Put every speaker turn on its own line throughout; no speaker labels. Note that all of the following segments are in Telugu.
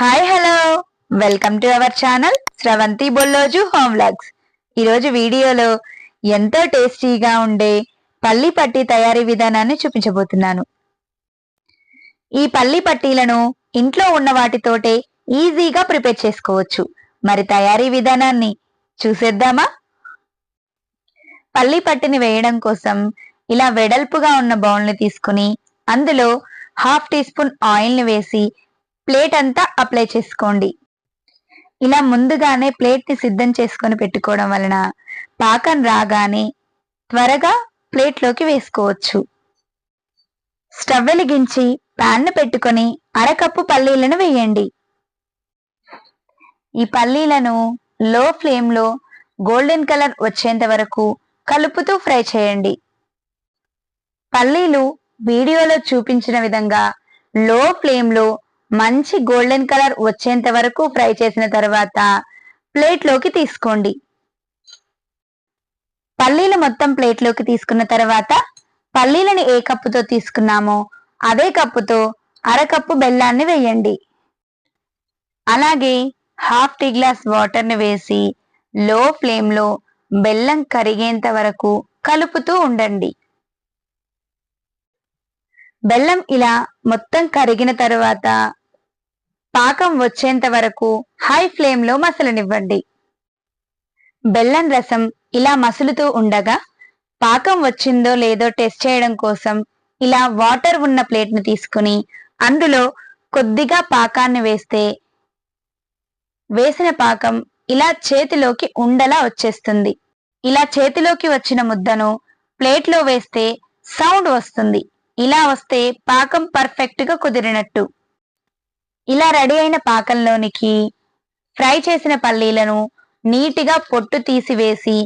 Hi hello welcome to our channel Sravanthi Bolloju home vlogs ఈరోజు వీడియోలో ఎంతో టేస్టీగా ఉండే పల్లి పట్టి తయారీ విధానాన్ని చూపించబోతున్నాను. ఈ పల్లి పట్టీలను ఇంట్లో ఉన్న వాటితోటే ఈజీగా ప్రిపేర్ చేసుకోవచ్చు. మరి తయారీ విధానాన్ని చూసేద్దామా? పల్లి పట్టిని వేయడం కోసం ఇలా వెడల్పుగా ఉన్న బౌల్ని తీసుకుని అందులో హాఫ్ టీ స్పూన్ ఆయిల్ని వేసి ప్లేట్ అంతా అప్లై చేసుకోండి. ఇలా ముందుగానే ప్లేట్ని సిద్ధం చేసుకొని పెట్టుకోవడం వలన పాకం రాగానే త్వరగా ప్లేట్లోకి వేసుకోవచ్చు. స్టవ్ వెలిగించి ప్యాన్ను పెట్టుకొని అరకప్పు పల్లీలను వేయండి. ఈ పల్లీలను లో ఫ్లేమ్లో గోల్డెన్ కలర్ వచ్చేంత వరకు కలుపుతూ ఫ్రై చేయండి. పల్లీలు వీడియోలో చూపించిన విధంగా లో ఫ్లేమ్లో మంచి గోల్డెన్ కలర్ వచ్చేంత వరకు ఫ్రై చేసిన తర్వాత ప్లేట్లోకి తీసుకోండి. పల్లీలు మొత్తం ప్లేట్లోకి తీసుకున్న తర్వాత పల్లీలను ఏ కప్పుతో తీసుకున్నామో అదే కప్పుతో అరకప్పు బెల్లాన్ని వేయండి. అలాగే హాఫ్ టీ గ్లాస్ వాటర్ని వేసి లో ఫ్లేమ్లో బెల్లం కరిగేంత వరకు కలుపుతూ ఉండండి. బెల్లం ఇలా మొత్తం కరిగిన తరువాత పాకం వచ్చేంత వరకు హై ఫ్లేమ్లో మసలనివ్వండి. బెల్లం రసం ఇలా మసులుతూ ఉండగా పాకం వచ్చిందో లేదో టెస్ట్ చేయడం కోసం ఇలా వాటర్ ఉన్న ప్లేట్ని తీసుకుని అందులో కొద్దిగా పాకాన్ని వేస్తే వేసిన పాకం ఇలా చేతిలోకి ఉండలా వచ్చేస్తుంది. ఇలా చేతిలోకి వచ్చిన ముద్దను ప్లేట్లో వేస్తే సౌండ్ వస్తుంది. ఇలా వస్తే పాకం పర్ఫెక్ట్గా కుదిరినట్టు. ఇలా రెడీ అయిన పాకంలోనికి ఫ్రై చేసిన పల్లీలను నీటిగా పొట్టు తీసివేసి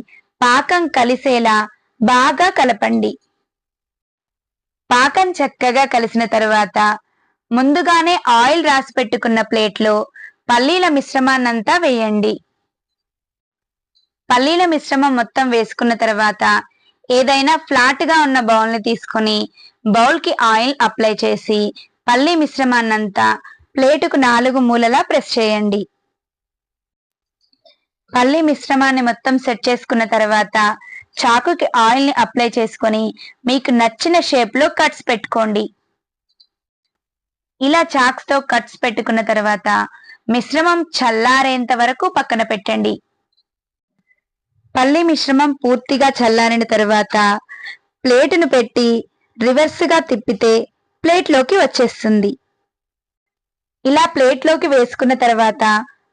పాకం కలిసేలా బాగా కలపండి. పాకం చక్కగా కలిసిన తరువాత ముందుగానే ఆయిల్ రాసి పెట్టుకున్న ప్లేట్లో పల్లీల మిశ్రమాన్నంతా వేయండి. పల్లీల మిశ్రమం మొత్తం వేసుకున్న తర్వాత ఏదైనా ఫ్లాట్గా ఉన్న బౌల్ని తీసుకొని తీసుకుని ఆయిల్ అప్లై చేసి పల్లీ మిశ్రమాన్నంతా ప్లేటుకు నాలుగు మూలలా ప్రెస్ చేయండి. పల్లి మిశ్రమాన్ని మొత్తం సెట్ చేసుకున్న తర్వాత చాకుకి ఆయిల్ని అప్లై చేసుకొని మీకు నచ్చిన షేప్లో కట్స్ పెట్టుకోండి. ఇలా చాక్స్తో కట్స్ పెట్టుకున్న తర్వాత మిశ్రమం చల్లారేంత వరకు పక్కన పెట్టండి. పల్లి మిశ్రమం పూర్తిగా చల్లారిన తర్వాత ప్లేటును పెట్టి రివర్స్గా తిప్పితే ప్లేట్లోకి వచ్చేస్తుంది. ఇలా ప్లేట్లోకి వేసుకున్న తర్వాత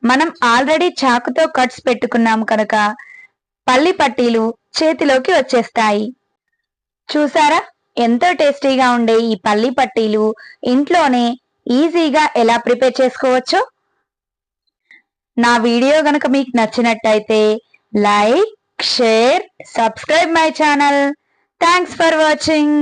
మనం ఆల్రెడీ చాకుతో కట్స్ పెట్టుకున్నాం కనుక పల్లి పట్టీలు చేతిలోకి వచ్చేస్తాయి. చూసారా? ఎంతో టేస్టీగా ఉండే ఈ పల్లి పట్టీలు ఇంట్లోనే ఈజీగా ఎలా ప్రిపేర్ చేసుకోవచ్చో? నా వీడియో గనక మీకు నచ్చినట్టయితే like share subscribe my channel. Thanks for watching.